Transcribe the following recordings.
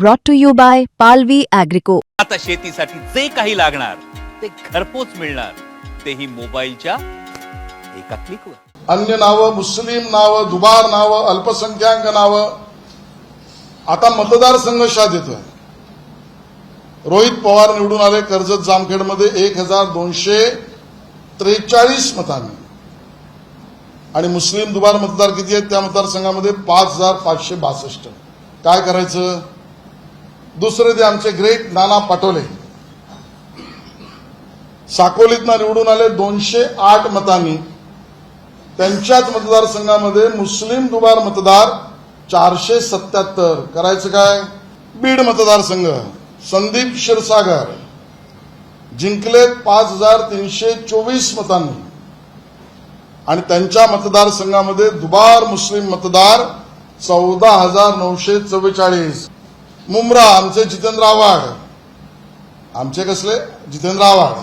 brought to you by Palvi Agrico. आता शेतीसाठी जे काही लागणार ते घरपोच मिळणार. तेही मोबाईलच्या एका क्लिकवर अन्य नावं मुस्लिम नावं दुबार नावं अल्पसंख्याक नावं. आता मतदारसंघ शाद येतोय. रोहित पवार निवडून आले कर्जत जामखेडमध्ये एक हजार दोनशे त्रेचाळीस मतांनी. आणि मुस्लिम दुबार मतदार किती आहेत त्या मतदारसंघामध्ये पाच हजार पाचशे बासष्ट. काय करायचं? दुसरे ते आमचे ग्रेट नाना पटोले. साकोलीतनं निवडून आले दोनशे आठ मतांनी. त्यांच्याच मतदारसंघामध्ये मुस्लिम दुबार मतदार चारशे सत्याहत्तर. करायचं काय? बीड मतदारसंघ. संदीप क्षीरसागर. जिंकले पाच हजार तीनशे चोवीस मतांनी. आणि त्यांच्या मतदारसंघामध्ये दुबार मुस्लिम मतदार चौदा हजार नऊशे चव्वेचाळीस. मुंब्रा आमचे जितेंद्र आव्हाड. आमचे कसले? जितेंद्र आव्हाड.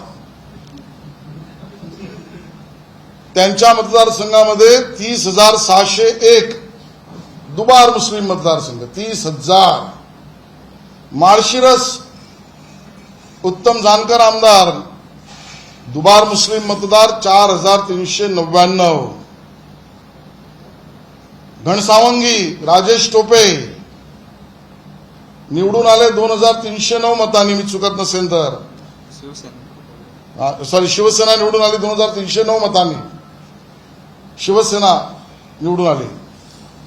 त्यांच्या मतदारसंघामध्ये तीस हजार सहाशे एक दुबार मुस्लिम मतदारसंघ तीस हजार. माळशिरस उत्तम जानकर आमदार दुबार मुस्लिम मतदार चार हजार तीनशे नव्याण्णव. घनसावंगी राजेश टोपे निवडून आले दोन हजार तीनशे नऊ मतांनी मी चुकत नसेल तर. सॉरी शिवसेना निवडून आली दोन हजार तीनशे नऊ मतांनी. शिवसेना निवडून आली.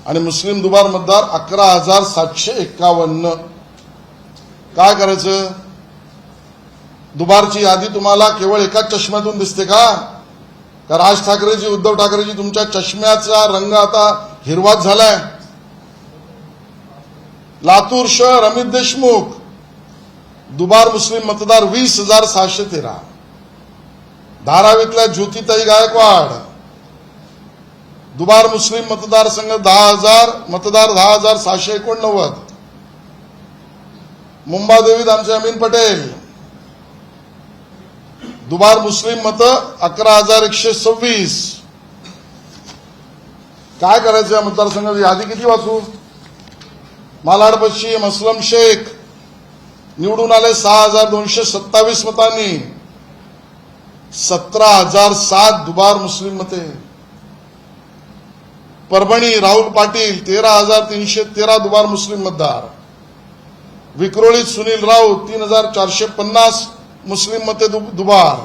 आणि मुस्लिम दुबार मतदार अकरा हजार सातशे एक्कावन्न काय करायचं? दुबारची यादी तुम्हाला केवळ एकाच चष्म्यातून दिसते का? का राज ठाकरेजी उद्धव ठाकरेजी तुमच्या चष्म्याचा रंग आता हिरवाच झालाय. लातूर शहर अमित देशमुख. दुबार मुस्लिम मतदार वीस हजार सहाशे तेरा. धारावीतल्या ज्योतिताई गायकवाड. दुबार मुस्लिम मतदारसंघ दहा हजार मतदार दहा हजार सहाशे एकोणनव्वद. मुंबादेवीत आमचे अमीन पटेल. दुबार मुस्लिम मत अकरा हजार एकशे सव्वीस. काय करायचं या मतदारसंघाची यादी किती वाचू? मालाड पश्चिम असलम शेख निवडून आले सहा हजार दोनशे सत्तावीस मतांनी. सतरा हजार सात दुबार मुस्लिम मते. परभणी राहुल पाटील तेरा हजार तीनशे तेरा दुबार मुस्लिम मतदार. विक्रोळीत सुनील राऊत तीन हजार चारशे पन्नास मुस्लिम मते दुबार.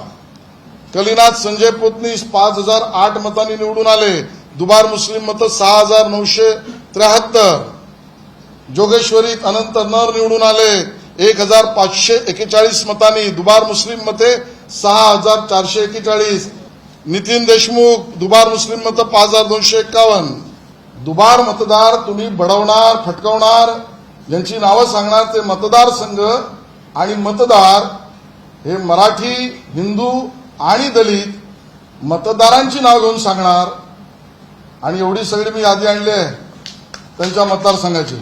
कलिनाथ संजय पोतनीस पाच हजार आठ मतांनी निवडून आले. दुबार मुस्लिम मतं सहा हजार नऊशे त्र्याहत्तर. जोगेश्वरीत अनंत नर निवडून आले. एक हजार पाचशे एकेचाळीस मतांनी दुबार मुस्लिम मते सहा हजार चारशे एकेचाळीस. नितीन देशमुख दुबार मुस्लिम मत पाच हजार दोनशे एक्कावन्न दुबार मतदार तुम्ही बडवणार फटकवणार यांची नावं सांगणार ते मतदारसंघ आणि मतदार हे मराठी हिंदू आणि दलित मतदारांची नाव घेऊन सांगणार. आणि एवढी सगळी मी यादी आणली आहे त्यांच्या मतदारसंघाची.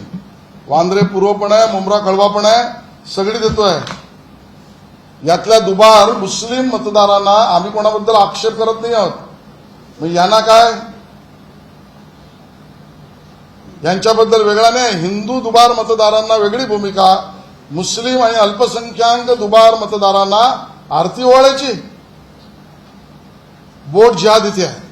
वांद्रे पूर्व पण आहे मुंब्रा कळवा पण आहे सगळी देतोय. यातल्या दुबार मुस्लिम मतदारांना आम्ही कोणाबद्दल आक्षेप करत नाही आहोत. मग यांना काय? यांच्याबद्दल वेगळा नाही. हिंदू दुबार मतदारांना वेगळी भूमिका. मुस्लिम आणि अल्पसंख्याक दुबार मतदारांना आरती ओवाळायची. बोट ज्या इथे आहे.